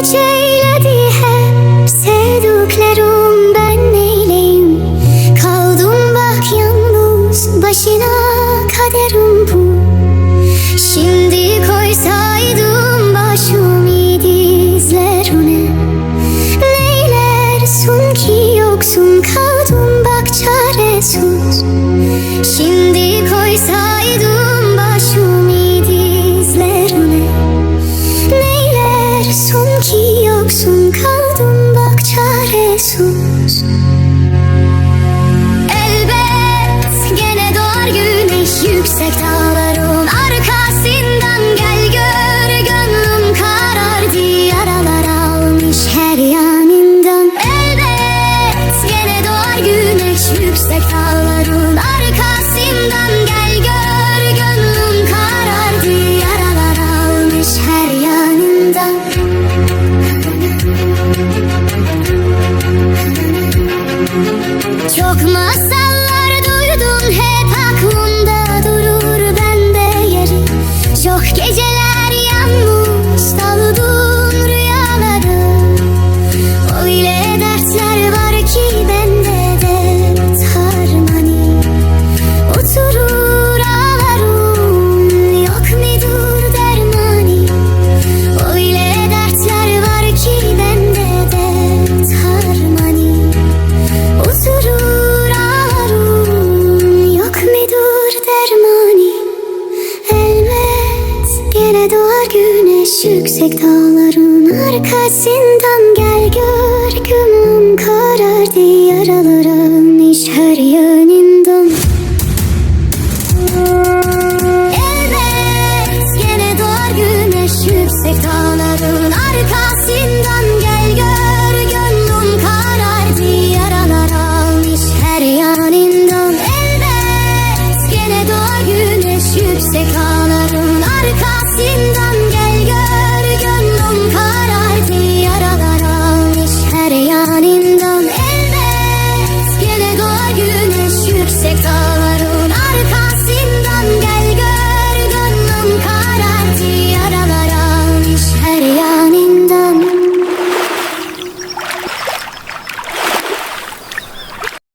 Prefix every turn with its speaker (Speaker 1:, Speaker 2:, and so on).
Speaker 1: ilaç eyledi hep Sevdiklerim ben neyleyim Kaldım bak yalnız başına kaderim bu. Şimdi yoksun kaldım bak çaresiz Çok masallar Gene doğar güneş yüksek dağların arkasından Gel gör. Gümüm karardı yaralarım iş her yanından Elbet gene doğar güneş yüksek dağların arkasından Gel gör. Gönlüm karardı yaralar almış her yanından Elbet gene doğar güneş yüksek dağların arkasından sin